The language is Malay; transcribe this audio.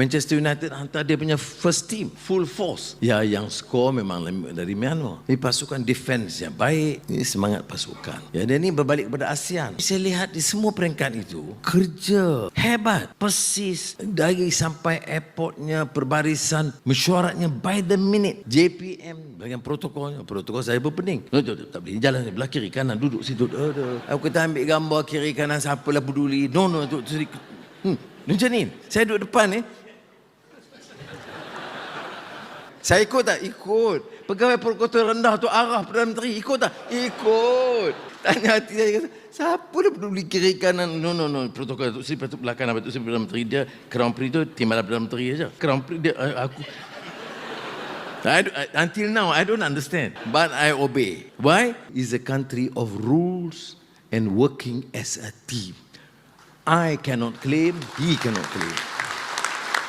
Manchester United hantar dia punya first team, full force. Ya, yang skor memang dari Myanmar. Ini pasukan defense yang baik. Ini semangat pasukan. Ya, dan ini berbalik kepada ASEAN. Saya lihat di semua peringkat itu, kerja hebat, persis. Dari sampai airportnya, perbarisan, mesyuaratnya by the minute. JPM dengan protokolnya. Protokol saya pun pening. Tak, boleh jalan sebelah kiri kanan, duduk situ. Aku kata ambil gambar kiri kanan, siapalah peduli. No, no, tu, Hmm, macam ni. Saya duduk depan ni. Saya ikut tak? Ikut. Pegawai protokol rendah tu arah Perdana Menteri. Ikut tak? Ikut. Tanya hati saya kata, siapa dia peduli kiri kanan? No, no, no. Protokol tu, si patut belakang tu, si Perdana Menteri dia, Crown Prince tu, timbalan Perdana Menteri aja. Crown Prince dia, eh, aku. I, do- until now, I don't understand. But I obey. Why? It's a country of rules and working as a team. I cannot claim, he cannot claim.